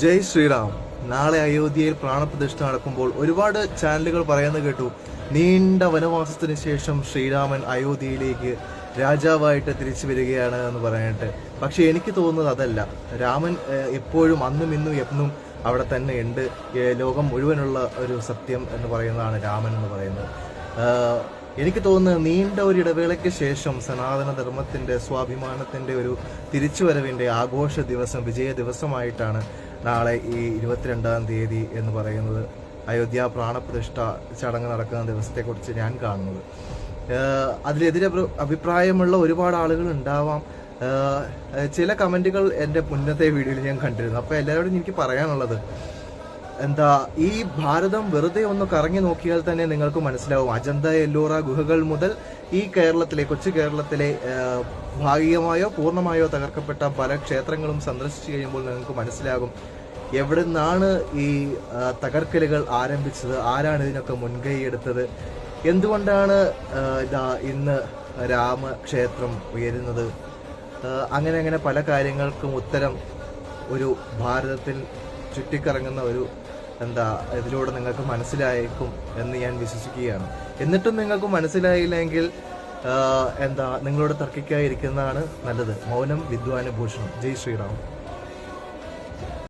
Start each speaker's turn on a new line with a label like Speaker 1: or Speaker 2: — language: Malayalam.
Speaker 1: ജയ് ശ്രീറാം. നാളെ അയോധ്യയിൽ പ്രാണപ്രതിഷ്ഠ നടക്കുമ്പോൾ ഒരുപാട് ചാനലുകൾ പറയുന്നത് കേട്ടു. നീണ്ട വനവാസത്തിന് ശേഷം ശ്രീരാമൻ അയോധ്യയിലേക്ക് രാജാവായിട്ട് തിരിച്ചു വരികയാണ് എന്ന് പറഞ്ഞിട്ട്. പക്ഷെ എനിക്ക് തോന്നുന്നത് അതല്ല. രാമൻ എപ്പോഴും അന്നും ഇന്നും എന്നും അവിടെ തന്നെ ഉണ്ട്. ലോകം മുഴുവനുള്ള ഒരു സത്യം എന്ന് പറയുന്നതാണ് രാമൻ എന്ന് പറയുന്നത്. എനിക്ക് തോന്നുന്നത് നീണ്ട ഒരു ഇടവേളയ്ക്ക് ശേഷം സനാതന ധർമ്മത്തിന്റെ സ്വാഭിമാനത്തിന്റെ ഒരു തിരിച്ചുവരവിന്റെ ആഘോഷ ദിവസം വിജയ ദിവസമായിട്ടാണ് നാളെ ഈ ഇരുപത്തിരണ്ടാം തീയതി എന്ന് പറയുന്നത് അയോധ്യ പ്രാണപ്രതിഷ്ഠ ചടങ്ങ് നടക്കുന്ന ദിവസത്തെക്കുറിച്ച് ഞാൻ കാണുന്നത്. അതിലെതിരെ അഭിപ്രായമുള്ള ഒരുപാട് ആളുകൾ ഉണ്ടാവാം. ചില കമന്റുകൾ എന്റെ മുന്നത്തെ വീഡിയോയിൽ ഞാൻ കണ്ടിരുന്നു. അപ്പോൾ എല്ലാവരോടും എനിക്ക് പറയാനുള്ളത് എന്താ ഈ ഭാരതം വെറുതെ ഒന്ന് കറങ്ങി നോക്കിയാൽ തന്നെ നിങ്ങൾക്ക് മനസ്സിലാവും. അജന്ത എല്ലോറ ഗുഹകൾ മുതൽ ഈ കേരളത്തിലെ കൊച്ചു കേരളത്തിലെ ഭാഗികമായോ പൂർണമായോ തകർക്കപ്പെട്ട പല ക്ഷേത്രങ്ങളും സന്ദർശിച്ചു കഴിയുമ്പോൾ നിങ്ങൾക്ക് മനസ്സിലാകും എവിടെ നിന്നാണ് ഈ തകർക്കലുകൾ ആരംഭിച്ചത് ആരാണ് ഇതിനൊക്കെ മുൻകൈ എടുത്തത്. എന്തുകൊണ്ടാണ് ഇതാ ഇന്ന് രാമക്ഷേത്രം ഉയരുന്നത്? അങ്ങനെ അങ്ങനെ പല കാര്യങ്ങൾക്കും ഉത്തരം ഒരു ഭാരതത്തിൽ ചുറ്റിക്കറങ്ങുന്ന ഒരു എന്താ ഇതിലൂടെ നിങ്ങൾക്ക് മനസ്സിലായേക്കും എന്ന് ഞാൻ വിശ്വസിക്കുകയാണ്. എന്നിട്ടും നിങ്ങൾക്ക് മനസ്സിലായില്ലെങ്കിൽ എന്താ നിങ്ങളോട് തർക്കിക്കാതിരിക്കുന്നതാണ് നല്ലത്. മൗനം വിദ്വാനുഭൂഷണം ജയ് ശ്രീറാം.